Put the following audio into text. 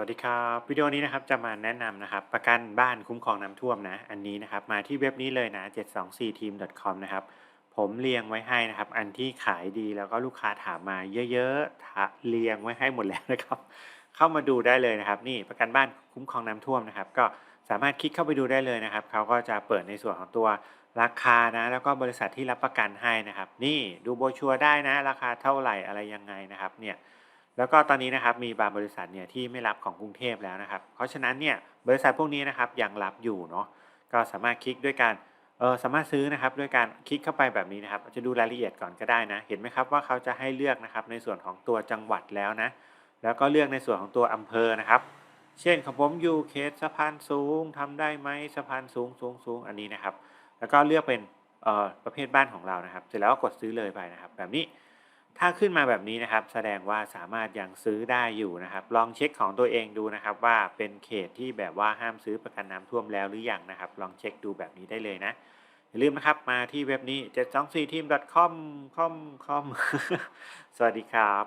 วัสดีครับ วิดีโอนี้นะครับจะมาแนะนำนะครับ ประกันบ้านคุ้มครองน้ำท่วมนะ อันนี้นะครับ มาที่เว็บนี้เลยนะ 724team.com นะครับ ผมเรียงไว้ให้นะครับ อันที่ขายดีแล้วก็ลูกค้าถามมาเยอะๆเรียงไว้ให้หมดแล้วนะครับ เข้ามาดูได้เลยนะครับ นี่ประกันบ้านคุ้มครองน้ำท่วมนะครับ ก็สามารถคลิกเข้าไปดูได้เลยนะครับเขาก็จะเปิดในส่วนของตัวราคานะ แล้วก็บริษัทที่รับประกันให้นะครับ นี่ดูโบชัวได้นะ ราคาเท่าไหร่อะไรยังไงนะครับ เนี่ย แล้วก็ตอนนี้นะครับมีบางบริษัทเนี่ยที่ไม่รับของกรุงเทพแล้วนะครับ เพราะฉะนั้นเนี่ยบริษัทพวกนี้นะครับยังรับอยู่เนาะก็สามารถคลิกด้วยการเออสามารถซื้อนะครับด้วยการคลิกเข้าไปแบบนี้นะครับจะดูรายละเอียดก่อนก็ได้นะ เห็นไหมครับว่าเขาจะให้เลือกนะครับในส่วนของตัวจังหวัดแล้วนะ แล้วก็เลือกในส่วนของตัวอำเภอนะครับ เช่นของผมอยู่เขตสะพานสูงทำได้ไหมสะพานสูงสูงสูงอันนี้นะครับ แล้วก็เลือกเป็นเออประเภทบ้านของเรานะครับ เสร็จแล้วก็กดซื้อเลยไปนะครับ แบบนี้ ถ้าขึ้นมาแบบนี้นะครับ แสดงว่าสามารถยังซื้อได้อยู่นะครับ ลองเช็คของตัวเองดูนะครับ ว่าเป็นเขตที่แบบว่าห้ามซื้อประกันน้ำท่วมแล้วหรือยังนะครับ ลองเช็คดูแบบนี้ได้เลยนะอย่าลืมนะครับมาที่เว็บนี้ 724team.com com com สวัสดีครับ